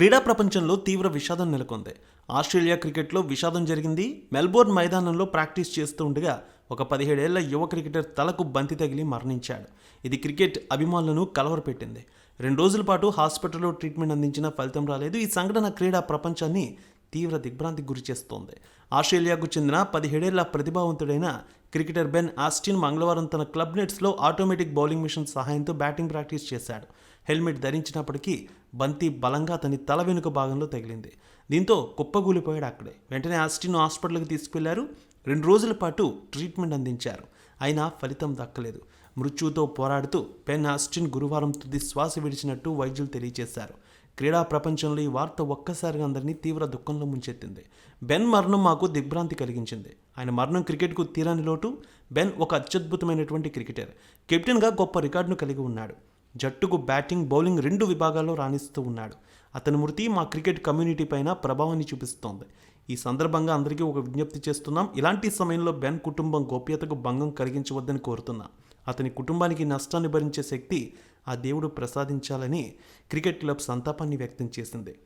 క్రీడా ప్రపంచంలో తీవ్ర విషాదం నెలకొంది. ఆస్ట్రేలియా క్రికెట్లో విషాదం జరిగింది. మెల్బోర్న్ మైదానంలో ప్రాక్టీస్ చేస్తూ ఉండగా ఒక పదిహేడేళ్ళ యువ క్రికెటర్ తలకు బంతి తగిలి మరణించాడు. ఇది క్రికెట్ అభిమానులను కలవరపెట్టింది. రెండు రోజుల పాటు హాస్పిటల్లో ట్రీట్మెంట్ అందించిన ఫలితం రాలేదు. ఈ సంఘటన క్రీడా ప్రపంచాన్ని తీవ్ర దిగ్భ్రాంతికి గురి చేస్తోంది. ఆస్ట్రేలియాకు చెందిన పదిహేడేళ్ళ ప్రతిభావంతుడైన క్రికెటర్ బెన్ ఆస్టిన్ మంగళవారం తన క్లబ్ నెట్స్లో ఆటోమేటిక్ బౌలింగ్ మిషన్ సహాయంతో బ్యాటింగ్ ప్రాక్టీస్ చేశాడు. హెల్మెట్ ధరించినప్పటికీ బంతి బలంగా అతని తల వెనుక భాగంలో తగిలింది. దీంతో కుప్పగూలిపోయాడు అక్కడే. వెంటనే ఆస్టిన్ హాస్పిటల్కి తీసుకెళ్ళారు. రెండు రోజుల పాటు ట్రీట్మెంట్ అందించారు. అయినా ఫలితం దక్కలేదు. మృత్యువుతో పోరాడుతూ పెన్ ఆస్టిన్ గురువారం తుది శ్వాస విడిచినట్టు వైద్యులు తెలియజేశారు. క్రీడా ప్రపంచంలో ఈ వార్త ఒక్కసారిగా అందరినీ తీవ్ర దుఃఖంలో ముంచెత్తింది. బెన్ మరణం మాకు దిగ్భ్రాంతి కలిగించింది. ఆయన మరణం క్రికెట్కు తీరని లోటు. బెన్ ఒక అత్యద్భుతమైనటువంటి క్రికెటర్. కెప్టెన్గా గొప్ప రికార్డును కలిగి ఉన్నాడు. జట్టుకు బ్యాటింగ్ బౌలింగ్ రెండు విభాగాల్లో రాణిస్తూ ఉన్నాడు. అతని మృతి మా క్రికెట్ కమ్యూనిటీ పైన ప్రభావాన్ని చూపిస్తోంది. ఈ సందర్భంగా అందరికీ ఒక విజ్ఞప్తి చేస్తున్నాం. ఇలాంటి సమయంలో బెన్ కుటుంబం గోప్యతకు భంగం కలిగించవద్దని కోరుతున్నాం. అతని కుటుంబానికి నష్టాన్ని భరించే శక్తి ఆ దేవుడు ప్రసాదించాలని క్రికెట్ క్లబ్ సంతాపాన్ని వ్యక్తం చేసింది.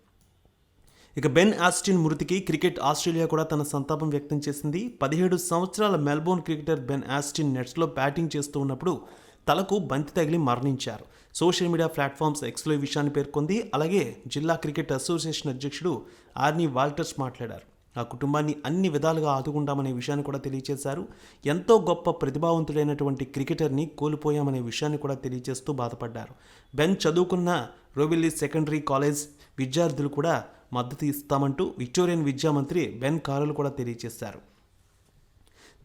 ఇక బెన్ ఆస్టిన్ మృతికి క్రికెట్ ఆస్ట్రేలియా కూడా తన సంతాపం వ్యక్తం చేసింది. పదిహేడు సంవత్సరాల మెల్బోర్న్ క్రికెటర్ బెన్ ఆస్టిన్ నెట్స్లో బ్యాటింగ్ చేస్తూ ఉన్నప్పుడు తలకు బంతి తగిలి మరణించారు. సోషల్ మీడియా ప్లాట్ఫామ్స్ ఎక్స్లో ఈ విషయాన్ని పేర్కొంది. అలాగే జిల్లా క్రికెట్ అసోసియేషన్ అధ్యక్షుడు ఆర్నీ వాల్టర్స్ మాట్లాడారు. ఆ కుటుంబాన్ని అన్ని విధాలుగా ఆదుకుంటామనే విషయాన్ని కూడా తెలియజేశారు ఎంతో గొప్ప ప్రతిభావంతుడైనటువంటి క్రికెటర్ని కోల్పోయామనే విషయాన్ని కూడా తెలియజేస్తూ బాధపడ్డారు. బెన్ చదువుకున్న రోబిల్లీ సెకండరీ కాలేజ్ విద్యార్థులు కూడా మద్దతు ఇస్తామంటూ విక్టోరియన్ విద్యా మంత్రి బెన్ కారులు కూడా తెలియజేశారు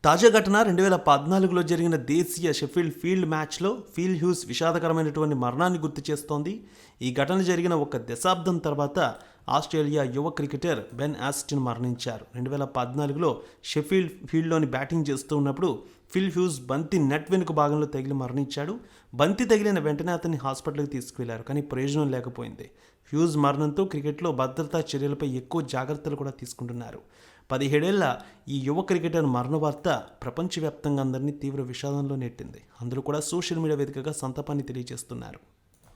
తాజా ఘటన రెండు వేల పద్నాలుగులో జరిగిన దేశీయ షెఫీల్డ్ ఫీల్డ్ మ్యాచ్లో ఫీల్ హ్యూస్ విషాదకరమైనటువంటి మరణాన్ని గుర్తు చేస్తోంది. ఈ ఘటన జరిగిన ఒక దశాబ్దం తర్వాత ఆస్ట్రేలియా యువ క్రికెటర్ బెన్ ఆస్టిన్ మరణించారు. రెండు వేల పద్నాలుగులో షెఫీల్డ్ ఫీల్డ్లోని బ్యాటింగ్ చేస్తూ ఉన్నప్పుడు ఫిల్ హ్యూస్ బంతి నెట్ వెనుక భాగంలో తగిలి మరణించాడు. బంతి తగిలిన వెంటనే అతన్ని హాస్పిటల్కి తీసుకువెళ్ళారు కానీ ప్రయోజనం లేకపోయింది. హ్యూజ్ మరణంతో క్రికెట్లో భద్రతా చర్యలపై ఎక్కువ జాగ్రత్తలు కూడా తీసుకుంటున్నారు. పదిహేడేళ్ళ ఈ యువ క్రికెటర్ మరణ వార్త ప్రపంచవ్యాప్తంగా అందరినీ తీవ్ర విషాదంలో నెట్టింది. అందరూ కూడా సోషల్ మీడియా వేదికగా సంతాపాన్ని తెలియజేస్తున్నారు.